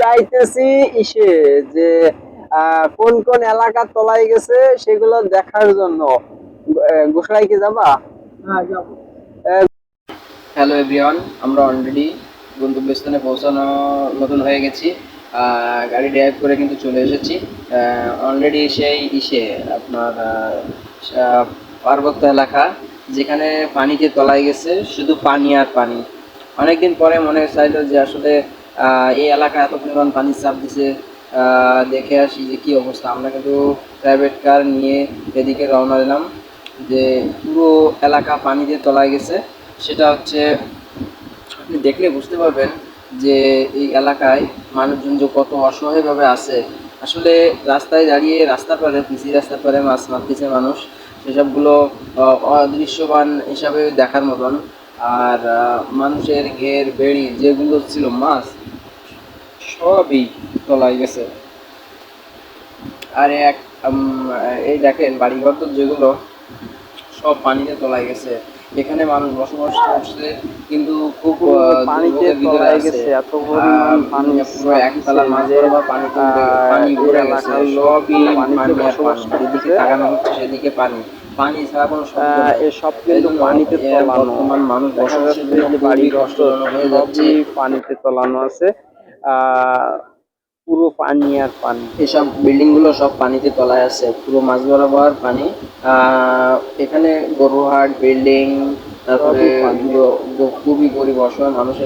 চাইতেছি ইসে যে কোন কোন এলাকা তলাই গেছে সেগুলো দেখার জন্য। গোসলাই কি যাবা? হ্যালো এভরিওয়ান আমরা অলরেডি গন্তব্যস্থানে পৌঁছানোর মতন হয়ে গেছি। গাড়ি ড্রাইভ করে কিন্তু চলে এসেছি। অলরেডি সেই ইসে আপনার পার্বত্য এলাকা যেখানে পানিতে তলায় গেছে শুধু পানি আর পানি। অনেকদিন পরে মনে চাইলো যে আসলে এই এলাকা এত পরিমাণ পানির চাপ দিছে দেখে আসি যে কি অবস্থা। আমরা কিন্তু প্রাইভেট কার নিয়ে এদিকে রওনা দিলাম যে পুরো এলাকা পানিতে তলায় গেছে। সেটা হচ্ছে আপনি দেখলে বুঝতে পারবেন যে এই এলাকায় মানুষজন যে কত অসহায়ভাবে আছে। আসলে রাস্তায় দাঁড়িয়ে রাস্তার পারে পিসি রাস্তার পারে মাছ মারতেছে মানুষ। সেসবগুলো আহ, অদৃশ্যমান হিসাবে দেখার মতন। আর মানুষের ঘের বেড়ি যেগুলো ছিল মাছ সবই তলায় গেছে। আর এক উম, এই দেখেন বাড়িঘর তো যেগুলো সব পানিতে তলায় গেছে। এখানে মানুষ বসবাস করছে কিন্তু খুব পানিতে তলায় গেছে, এত পরিমাণ পানি একতলা বরাবর পানি এলাকার পানিতে পানি বসবাস যেদিকে তাকানো হচ্ছে সেদিকে পানি। পানি ছাড়া কোনো আহ, কিন্তু পানিতে তলানো। মানুষ বাড়িঘর কষ্টজনক হয়ে যাচ্ছে। পানিতে তলানো আছে। পুরো পানি আর পানি। এসব বিল্ডিংগুলো সব পানিতে তলায় আছে। পুরো মাছ বরাবর পানি। আহ, এখানে গরুহাট বিল্ডিং তারপরে খুবই গরিব অসহায় মানুষের